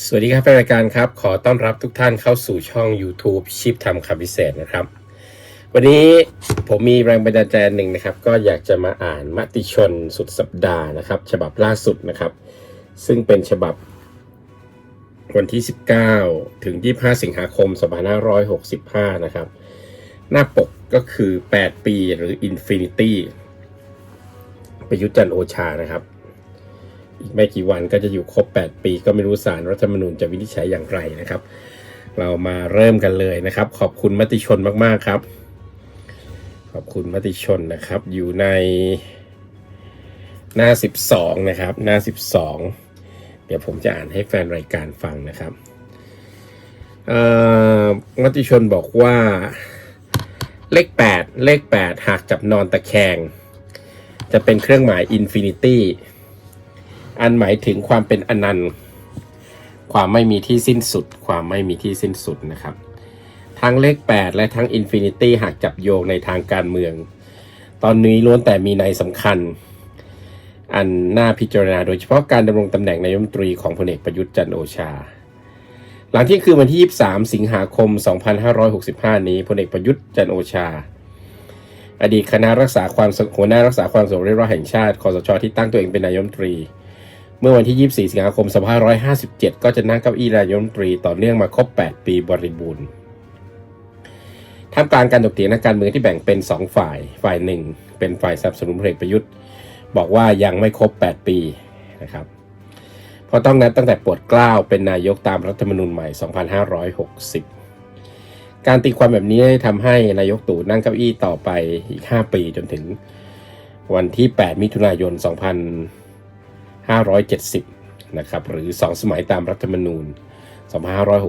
สวัสดีครับแฟนรายการครับ ขอต้อนรับทุกท่านเข้าสู่ช่อง YouTube ชิปทำคำพิเศษนะครับ วันนี้ผมมีแรงบันดาลใจหนึ่งนะครับ ก็อยากจะมาอ่านมติชนสุดสัปดาห์นะครับ ฉบับล่าสุดนะครับ ซึ่งเป็นฉบับวันที่ 19 ถึง 25 สิงหาคม 2565 นะครับ หน้าปกก็คือ 8 ปีหรือ Infinity ประยุทธ์จันโอชานะครับ อีกไม่กี่วันก็จะอยู่ครบ 8 ปี ก็ไม่รู้สารรัฐธรรมนูญจะวินิจฉัยอย่างไรนะครับ เรามาเริ่มกันเลยนะครับ ขอบคุณมติชนมากๆครับ ขอบคุณมติชนนะครับ อยู่ในหน้า 12 นะครับ หน้า 12 เดี๋ยวผมจะอ่านให้แฟนรายการฟังนะครับมติชนบอกว่าเลข 8 เลข 8 หากจับนอนตะแคง จะเป็นเครื่องหมายอินฟินิตี้ อันหมายถึงความเป็นอนันต์ ความไม่มีที่สิ้นสุด ความไม่มีที่สิ้นสุดนะครับ ทั้งเลข 8 และทั้งอินฟินิตี้หากจับโยงในทางการเมือง ตอนนี้ล้วนแต่มีในสำคัญ อันน่าพิจารณาโดยเฉพาะการดำรงตำแหน่งนายมนตรีของพลเอกประยุทธ์จันโอชา หลังที่คือวันที่ 23 สิงหาคม 2565 นี้พลเอกประยุทธ์จันโอชาอดีตคณะรักษาความหัวหน้ารักษาความสงบเรียบร้อยแห่งชาติคอสชที่ตั้งตัวเองเป็นนายมนตรี เมื่อวันที่ 24 สิงหาคม 2557 ก็จะนั่งเก้าอี้นายกรัฐมนตรีต่อเนื่องมาครบ 8 ปีบริบูรณ์ท่ามกลางการถกเถียงนักการเมืองที่แบ่งเป็น 2 ฝ่าย ฝ่ายหนึ่ง เป็นฝ่ายสนับสนุนพลเอกประยุทธ์ บอกว่ายังไม่ครบ 8 ปีนะครับ เพราะต้องนับตั้งแต่ปวดกล้าวเป็นนายกตามรัฐธรรมนูญใหม่ 2560 การตีความแบบนี้ทำให้นายกตู่นั่งเก้าอี้ต่อไปอีก 5 ปีจนถึงวันที่ 8 มิถุนายน 2570 นะครับหรือ 2 สมัยตามรัฐธรรมนูญ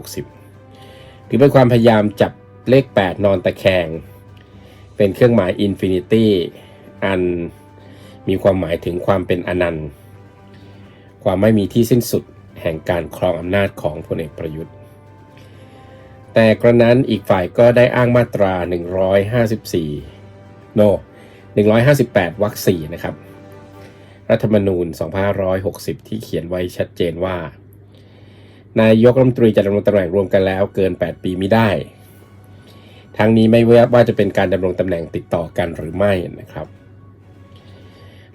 2560 ถือเป็นความพยายามจับเลข 8 นอนตะแคง เป็นเครื่องหมายอินฟินิตี้อันมีความหมายถึงความเป็นอนันต์ ความไม่มีที่สิ้นสุดแห่งการครองอำนาจของพลเอกประยุทธ์ แต่กระนั้นอีกฝ่ายก็ได้อ้างมาตรา 154 โน 158 วรรค4นะครับ รัฐธรรมนูญ 2560 ที่เขียนไว้ชัดเจนว่า นายกรัฐมนตรีจะดำรงตำแหน่งรวมกันแล้วเกิน 8 ปีไม่ได้ ทั้งนี้ไม่ว่าจะเป็นการดำรงตำแหน่งติดต่อกันหรือไม่นะครับ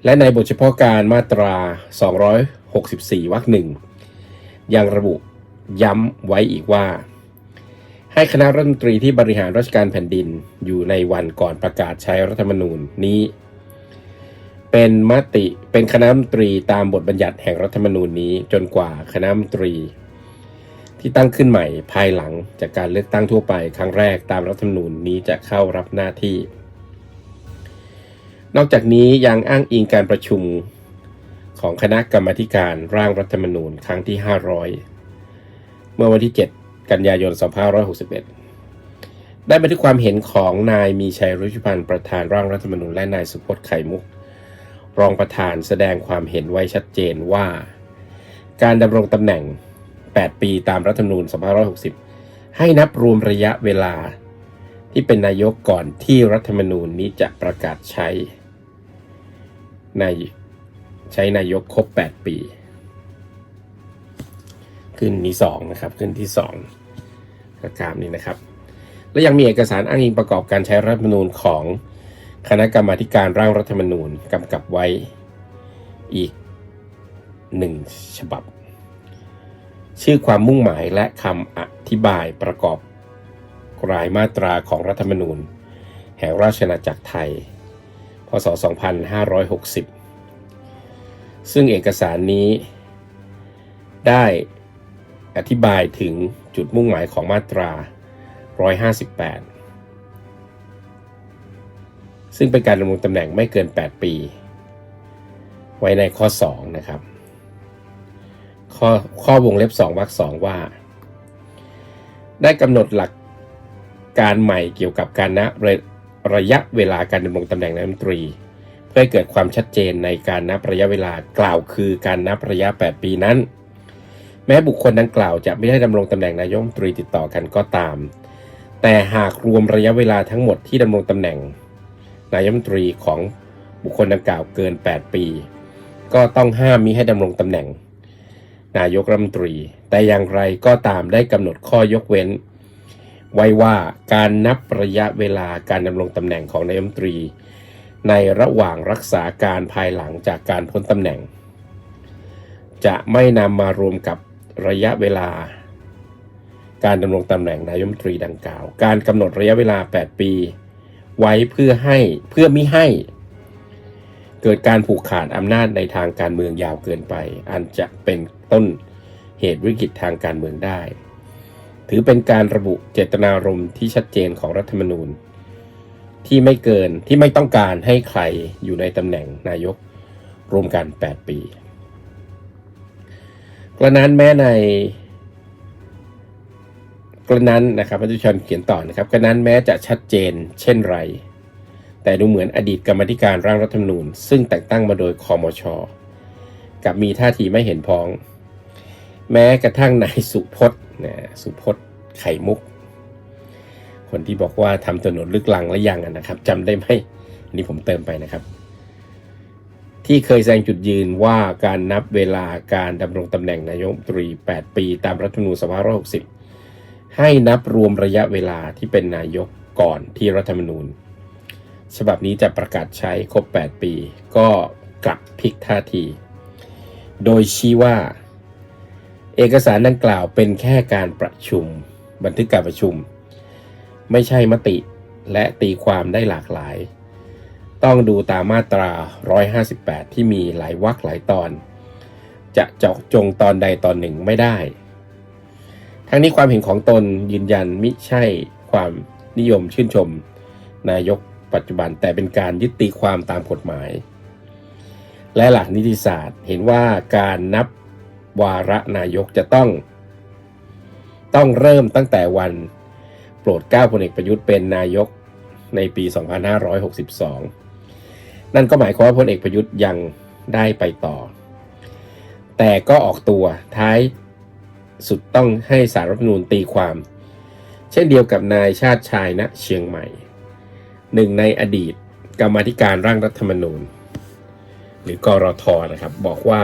และในบทเฉพาะการมาตรา 264 วรรคหนึ่งยังระบุย้ำไว้อีกว่า ให้คณะรัฐมนตรีที่บริหารราชการแผ่นดินอยู่ในวันก่อนประกาศใช้รัฐธรรมนูญนี้ เป็นมติเป็นคณะมนตรีตามบทบัญญัติแห่งรัฐธรรมนูญนี้ จนกว่าคณะมนตรี ที่ตั้งขึ้นใหม่ภายหลังจากการเลือกตั้งทั่วไปครั้งแรกตามรัฐธรรมนูญนี้จะเข้ารับหน้าที่ นอกจากนี้ยังอ้างอิงการประชุมของคณะกรรมการร่างรัฐธรรมนูญครั้งที่ 500 เมื่อวันที่ 7 กันยายน 2561 ได้บันทึกความเห็นของนายมีชัยรุชุพันธ์ประธานร่างรัฐธรรมนูญและนายสุพจน์ไข่มุก รองประธานแสดงความเห็นไว้ชัดเจนว่า การดำรงตำแหน่ง 8 ปีตามรัฐธรรมนูญ 2560 ให้นับรวมระยะเวลา ที่เป็นนายกก่อนที่รัฐธรรมนูญนี้จะประกาศใช้ ในใช้นายกครบ 8 ปี ขึ้นที่สองนะครับ ขึ้นที่สองประกาศนี้นะครับ และยังมีเอกสารอ้างอิงประกอบการใช้รัฐธรรมนูญของ คณะกรรมาการร่างรัฐธรรมนูญกำกับไว้อีกหนึ่งฉบับ ชื่อความมุ่งหมายและคำอธิบายประกอบรายมาตราของรัฐธรรมนูญ แห่งราชอาณาจักรไทย พศ 2560 ซึ่งเอกสารนี้ได้อธิบายถึงจุดมุ่งหมายของมาตรา 158 ซึ่งเป็นการดำรงตำแหน่งไม่เกิน 8 ปี ไว้ในข้อ 2 นะครับ ข้อข้อวงเล็บ 2วรรค2ว่า ได้กำหนดหลักการใหม่เกี่ยวกับการนับระระยะเวลาการดำรงตำแหน่งนายมนตรี เพื่อเกิดความชัดเจนในการนับระยะเวลากล่าวคือการนับระยะ 8 ปีนั้น แม้บุคคลดังกล่าวจะไม่ได้ดำรงตำแหน่งนายกรัฐมนตรีติดต่อกันก็ตาม แต่หากรวมระยะเวลาทั้งหมดที่ดำรงตำแหน่ง นายรัฐมนตรีของบุคคลดังกล่าวเกิน 8 ปี ก็ต้องห้ามมิให้ดำรงตำแหน่ง นายกรัฐมนตรี แต่อย่างไรก็ตามได้กำหนดข้อยกเว้น ไว้ว่าการนับระยะเวลาการดำรงตำแหน่งของนายรัฐมนตรี ในระหว่างรักษาการภายหลังจากการพ้นตำแหน่ง จะไม่นำมารวมกับระยะเวลา การดำรงตำแหน่งนายรัฐมนตรีดังกล่าว การกำหนดระยะเวลา 8 ปี ไว้เพื่อให้เพื่อมิให้ เกิดการผูกขาดอำนาจในทางการเมืองยาวเกินไป อันจะเป็นต้นเหตุวิกฤตทางการเมืองได้ ถือเป็นการระบุเจตนารมณ์ที่ชัดเจนของรัฐธรรมนูญ ที่ไม่เกินที่ไม่ต้องการให้ใครอยู่ในตำแหน่งนายกรวมกัน 8 ปีกระนั้นแม้ใน กระนั้นนะครับพระจุชนเขียนต่อนะครับกระนั้นแม้จะชัดเจนเช่นไร แต่ดูเหมือนอดีตกรรมธิการร่างรัฐธรรมนูญ ซึ่งแต่งตั้งมาโดยคอมชกับมีท่าทีไม่เห็นพ้อง แม้กระทั่งนายสุพจน์นะสุพจน์ไข่มุก คนที่บอกว่าทำถนนลึกลังและยังนะครับจำได้ไหมนนี้ผมเติมไปนะครับ ที่เคยแสดงจุดยืนว่าการนับเวลาการดำรงตำแหน่งนายกรัฐมนตรี 8 ปี ตามรัฐธรรมนูญ2560 ให้นับรวมระยะเวลาที่เป็นนายกก่อนที่รัฐธรรมนูญ ฉบับนี้จะประกาศใช้ครบ 8 ปี ก็กลับพลิกท่าที โดยชี้ว่า เอกสารดังกล่าวเป็นแค่การประชุม บันทึกการประชุม ไม่ใช่มติและตีความได้หลากหลาย ต้องดูตามมาตรา 158 ที่มีหลายวรรคหลายตอน จะเจาะจงตอนใดตอนหนึ่งไม่ได้ ทั้งนี้ความเห็นของตนยืนยันมิใช่ความนิยมชื่นชม นายกปัจจุบันแต่เป็นการยึดตีความตามกฎหมาย และหลักนิติศาสตร์เห็นว่าการนับวาระนายกจะต้อง ต้องเริ่มตั้งแต่วันโปรดเกล้าพลเอกประยุทธ์เป็นนายกในปี 2562 นั่นก็หมายความว่าพลเอกประยุทธ์ยังได้ไปต่อ แต่ก็ออกตัวท้าย สุดต้องให้สารรัฐมนูญตีความ เช่นเดียวกับนายชาติชายณเชียงใหม่ หนึ่งในอดีตกรรมธิการร่างรัฐธรรมนูญ หรือกรทนะครับ บอกว่า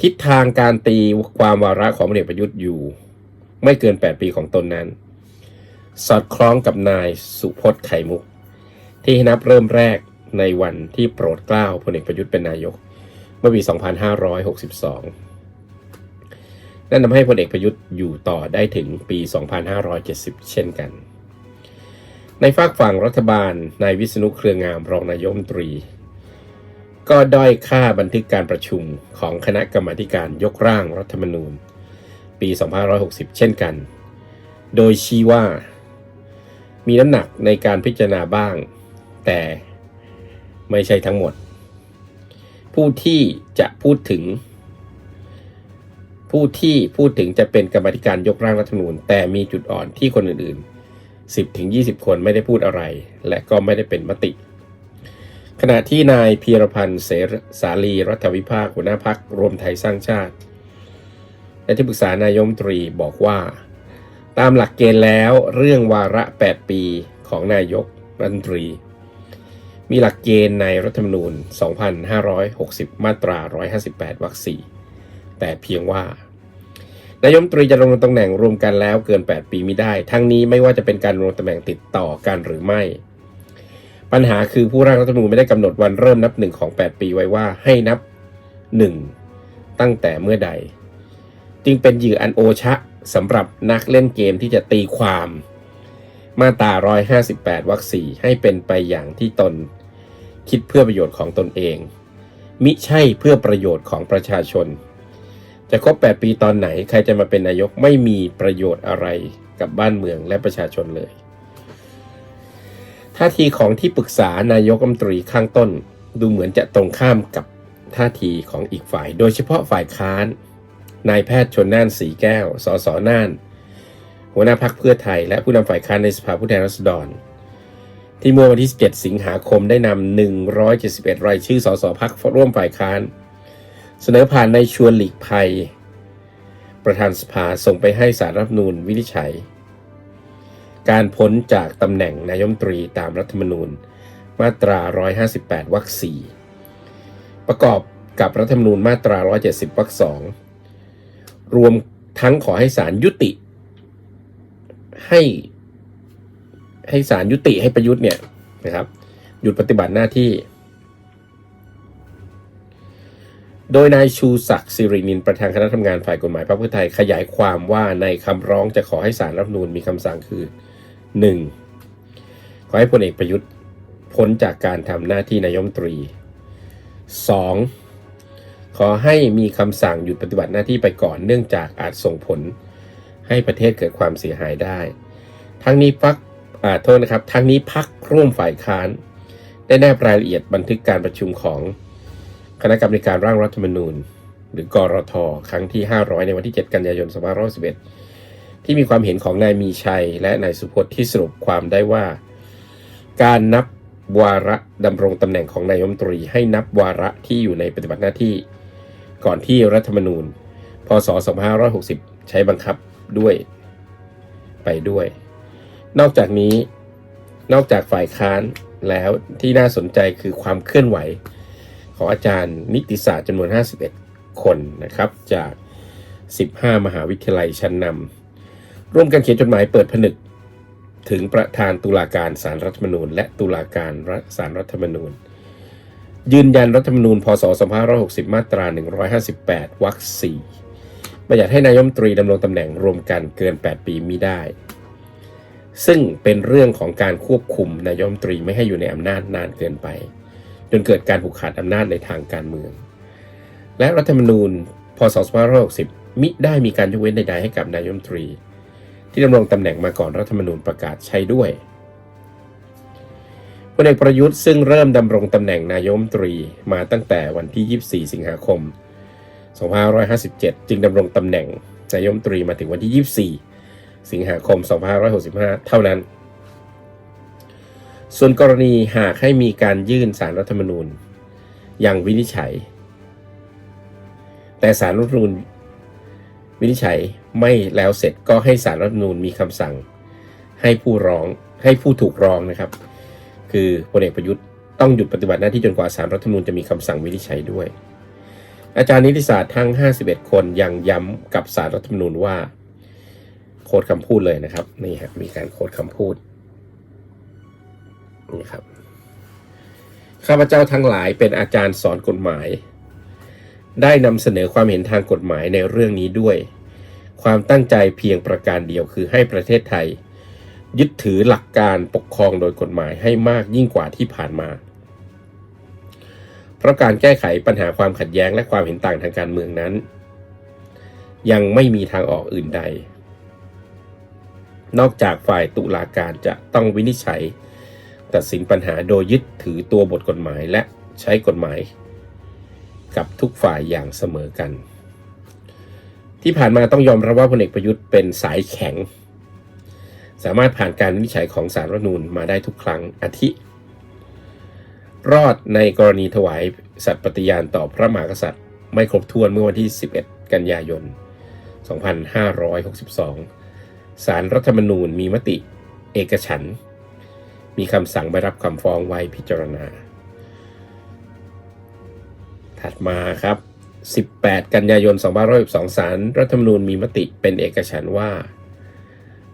ทิศทางการตีความวาระของพลเอกประยุทธ์อยู่ ไม่เกิน 8 ปีของตนนั้น สอดคล้องกับนายสุพจน์ไข่มุก ที่นับเริ่มแรกในวันที่โปรดเกล้าพลเอกประยุทธ์เป็นนายก เมื่อปี 2562 นั่นทำให้พลเอกประยุทธ์อยู่ต่อได้ถึงปี 2570 เช่นกัน ในฝากฝั่งรัฐบาลนายวิษณุเครืองามรองนายมนตรี ก็ด้อยค่าบันทึกการประชุมของคณะกรรมาการยกร่างรัฐธรรมนูญ ปี 2560 เช่นกัน โดยชี้ว่า มีน้ำหนักในการพิจารณาบ้าง แต่ไม่ใช่ทั้งหมด ผู้ที่จะพูดถึง ผู้ที่พูดถึงจะเป็นกรรมธิการยกร่างรัฐธรรมนูญ แต่มีจุดอ่อนที่คนอื่นๆ 10ถึง20 คนไม่ได้พูดอะไร และก็ไม่ได้เป็นมติ ขณะที่นายพีรพันธ์เสรสาลีรัฐวิภาคหัวหน้าพักรวมไทยสร้างชาติ และที่ปรึกษานายมตรีบอกว่า ตามหลักเกณฑ์แล้วเรื่องวาระ 8 ปีของนายกรัฐมนตรี มีหลักเกณฑ์ในรัฐธรรมนูญ 2560 มาตรา 158 วรรค 4 แต่เพียงว่านายมตรีจะดำรงตำแหน่งรวมกันแล้วเกิน 8 ปีไม่ได้ ทั้งนี้ไม่ว่าจะเป็นการดำรงตำแหน่งติดต่อกันหรือไม่ ปัญหาคือผู้ร่างรัฐธรรมนูญไม่ได้กำหนดวันเริ่มนับหนึ่งของ 8 ปีไว้ว่าให้นับ 1 ตั้งแต่เมื่อใด จึงเป็นเหยื่ออันโอชะสำหรับนักเล่นเกมที่จะตีความ มาตรา 158 วรรค 4 ให้เป็นไปอย่างที่ตน คิดเพื่อประโยชน์ของตนเอง มิใช่เพื่อประโยชน์ของประชาชน จะครบ 8 ปีตอนไหนใครจะมาเป็นนายกไม่มีประโยชน์อะไรกับบ้านเมืองและประชาชนเลยท่าทีของที่ปรึกษานายกรัฐมนตรีข้างต้น ดูเหมือนจะตรงข้ามกับท่าทีของอีกฝ่าย โดยเฉพาะฝ่ายค้านนายแพทย์ชนน่านสีแก้ว สสน่าน หัวหน้าพักเพื่อไทย และผู้นำฝ่ายค้านในสภาผู้แทนราษฎร ที่เมื่อวันที่ 7 สิงหาคมได้นำ 171 รายชื่อสสพักร่วมฝ่ายค้าน เสนอผ่านในชวนหลีกภัย ประธานสภาส่งไปให้สารรัฐนูญวินิจฉัย การพ้นจากตำแหน่งนายมตรีตามรัฐธรรมนูญมาตรา 158 วรรค 4 ประกอบกับรัฐธรรมนูญมาตรา 170 วรรค 2 รวมทั้งขอให้ศาลยุติ ให้ให้ศาลยุติให้ประยุทธ์เนี่ยนะครับหยุดปฏิบัติหน้าที่ โดยนายชูศักดิ์สิรินินประธานคณะทำงานฝ่ายกฎหมายพรรคเพื่อไทยขยายความว่าในคำร้องจะขอให้ศาลรัฐนูญมีคำสั่งคือ 1. ขอให้พลเอกประยุทธ์พ้นจากการทำหน้าที่นายมตรี 2. ขอให้มีคำสั่งหยุดปฏิบัติหน้าที่ไปก่อนเนื่องจากอาจส่งผลให้ประเทศเกิดความเสียหายได้ ทั้งนี้พักอ่าโทษนะครับ ทั้งนี้พักร่วมฝ่ายค้าน ได้แนบรายละเอียดบันทึกการประชุมของ คณะกรรมการร่างรัฐธรรมนูญ หรือกรทครั้งที่ 500 ในวันที่ 7 กันยายน 2511 ที่มีความเห็นของนายมีชัย และนายสุพจน์ที่สรุปความได้ว่า การนับวาระดำรงตำแหน่งของนายมนตรี ให้นับวาระที่อยู่ในปฏิบัติหน้าที่ ก่อนที่รัฐธรรมนูญ พศ 2560 ใช้บังคับด้วย ไปด้วย นอกจากนี้นอกจากฝ่ายค้านแล้วที่น่าสนใจคือความเคลื่อนไหว ของอาจารย์นิติศาสตร์จำนวน 51 คนนะครับจาก 15 มหาวิทยาลัยชั้นนำร่วมกันเขียนจดหมายเปิดผนึก ถึงประธานตุลาการสารรัฐธรรมนูญ และตุลาการสารรัฐธรรมนูญ ยืนยันรัฐธรรมนูญพศ2560 มาตรา 158 วรรค4บัญญัติให้นายมตรีดำรงตำแหน่งรวมกันเกิน 8 ปีมิได้ ซึ่งเป็นเรื่องของการควบคุมนายมตรีไม่ให้อยู่ในอำนาจนานเกินไป จนเกิดการผูกขาดอำนาจในทางการเมือง และรัฐธรรมนูญพศ2560มิได้มีการยกเว้นใดๆให้กับนายมนตรี ที่ดำรงตำแหน่งมาก่อนรัฐธรรมนูญประกาศใช้ด้วยพลเอกประยุทธ์ซึ่งเริ่มดำรงตำแหน่งนายมนตรีมาตั้งแต่วันที่ 24 สิงหาคม 2557 จึงดำรงตำแหน่งนายมนตรีมาถึงวันที่ 24 สิงหาคม 2565 เท่านั้น ส่วนกรณีหากให้มีการยื่นสารรัฐธรรมนูญยังวินิจฉัย แต่สารรัฐธรรมนูญวินิจฉัยไม่แล้วเสร็จก็ให้สารรัฐธรรมนูญมีคำสั่ง ให้ผู้ร้องให้ผู้ถูกร้องนะครับ คือพลเอกประยุทธ์ต้องหยุดปฏิบัติหน้าที่จนกว่าสารรัฐธรรมนูญจะมีคำสั่งวินิจฉัยด้วย อาจารย์นิติศาสตร์ทั้ง 51 คนยังย้ำกับสารรัฐธรรมนูญว่า โค้ดคำพูดเลยนะครับนี่ฮะมีการโค้ดคำพูด นี่ครับข้าพเจ้าทั้งหลายเป็นอาจารย์สอนกฎหมาย ได้นำเสนอความเห็นทางกฎหมายในเรื่องนี้ด้วย ความตั้งใจเพียงประการเดียวคือให้ประเทศไทย ยึดถือหลักการปกครองโดยกฎหมายให้มากยิ่งกว่าที่ผ่านมา เพราะการแก้ไขปัญหาความขัดแย้งและความเห็นต่างทางการเมืองนั้น ยังไม่มีทางออกอื่นใด นอกจากฝ่ายตุลาการจะต้องวินิจฉัย ตัดสินปัญหาโดยยึดถือตัวบทกฎหมายและใช้กฎหมาย กับทุกฝ่ายอย่างเสมอกัน ที่ผ่านมาต้องยอมรับว่าพลเอกประยุทธ์เป็นสายแข็ง สามารถผ่านการวินิจฉัยของสารรัฐมนูญมาได้ทุกครั้งอาทิ รอดในกรณีถวายสัตย์ปฏิญาณต่อพระมหากษัตริย์ ไม่ครบถ้วนเมื่อวันที่ 11 กันยายน 2562 สารรัฐธรรมนูญมีมติเอกฉันท์ มีคำสั่งไม่รับคำฟ้องไว้พิจารณา ถัดมาครับ 18 กันยายน 2562สารรัฐธรรมนูญมีมติเป็นเอกฉันท์ว่า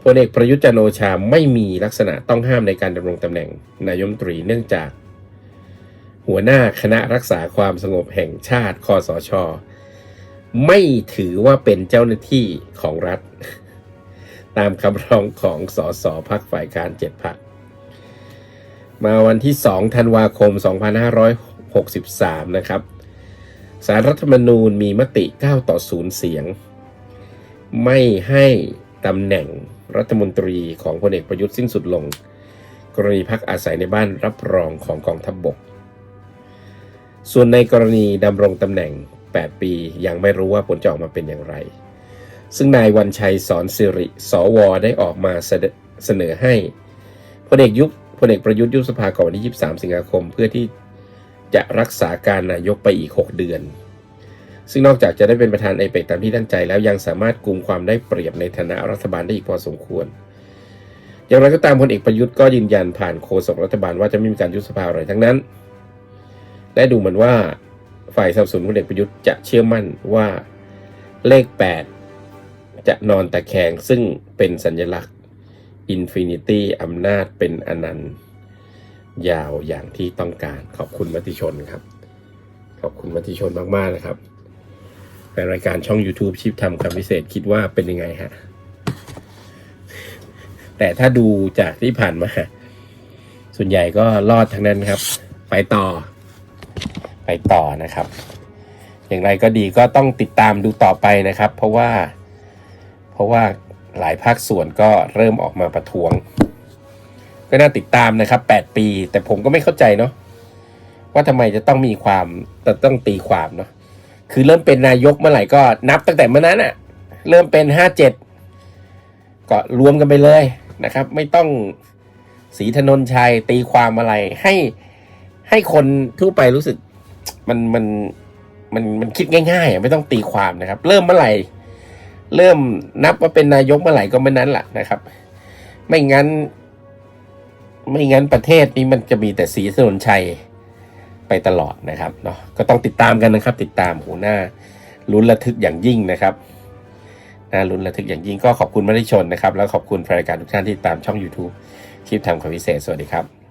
พลเอกประยุทธ์จันโอชาไม่มีลักษณะต้องห้ามในการดำรงตำแหน่งนายมนตรีเนื่องจาก หัวหน้าคณะรักษาความสงบแห่งชาติคอสช ไม่ถือว่าเป็นเจ้าหน้าที่ของรัฐ ตามคำร้องของสสพักฝ่ายการเจ็ดพัก มาวันที่ 2 ธันวาคม 2563 นะครับสารรัฐธรรมนูญมีมติ 9 ต่อ 0 เสียง ไม่ให้ตำแหน่งรัฐมนตรีของพลเอกประยุทธ์สิ้นสุดลง กรณีพักอาศัยในบ้านรับรองของกองทัพบบก ส่วนในกรณีดำรงตำแหน่ง 8 ปียังไม่รู้ว่าผลจะออกมาเป็นอย่างไร ซึ่งนายวันชัยสอนสิริ สวได้ออกมาเสนอให้พลเอกยุบพ ลเอกประยุทธ์ยุบสภาก่อนวันที่ 23 สิงหาคม เพื่อที่จะรักษาการนายกไปอีก 6 เดือน ซึ่งนอกจากจะได้เป็นประธานไอเปกตามที่ตั้งใจแล้วยังสามารถกุมความได้เปรียบในฐานะรัฐบาลได้อีกพอสมควร อย่างไรก็ตามพลเอกประยุทธ์ก็ยืนยันผ่านโฆษกรัฐบาลว่าจะไม่มีการยุบสภาอะไรทั้งนั้น และดูเหมือนว่าฝ่ายสับสนุนพลเอกประยุทธ์จะเชื่อมั่นว่าเลข 8 จะนอนตะแคงซึ่งเป็นสัญลักษณ์ อินฟินิตี้อำนาจเป็นอนันต์ ยาวอย่างที่ต้องการ ขอบคุณมติชนครับ ขอบคุณมติชนมาก ๆ นะครับในรายการช่อง YouTube ชิปทำคำพิเศษคิดว่าเป็นยังไงฮะ แต่ถ้าดูจากที่ผ่านมา ส่วนใหญ่ก็รอดทั้งนั้นครับ ไปต่อ ไปต่อนะครับ อย่างไรก็ดีก็ต้องติดตามดูต่อไปนะครับ เพราะว่า เพราะว่า หลายภาคส่วนก็เริ่มออกมาประท้วง ก็น่าติดตามนะครับ 8 ปี แต่ผมก็ไม่เข้าใจเนาะว่าทำไมจะต้องมีความต,ต้องตีความเนาะคือเริ่มเป็นนายกเมื่อไหร่ก็นับตั้งแต่เมื่อนั้นอะเริ่มเป็น 57 ก็รวมกันไปเลยนะครับ ไม่ต้องสีถนนชัยตีความอะไรให้ให้คนทั่วไปรู้สึกมันมันมันมันคิดง่ายๆไม่ต้องตีความนะครับ เริ่มเมื่อไหร่ เริ่มนับว่าเป็นนายกเมื่อไหร่ก็เมื่อนั้นแหละนะครับ ไม่งั้น ไม่งั้นประเทศนี้มันจะมีแต่สีถนนชัยไปตลอดนะครับเนาะก็ต้องติดตามกันนะครับ ติดตามโหหน้าลุ้นระทึกอย่างยิ่งนะครับน่าลุ้นระทึกอย่างยิ่งก็ขอบคุณมติชนนะครับ แล้วขอบคุณแฟนรายการทุกท่านที่ตามช่อง YouTube คลิปทำความพิเศษ สวัสดีครับ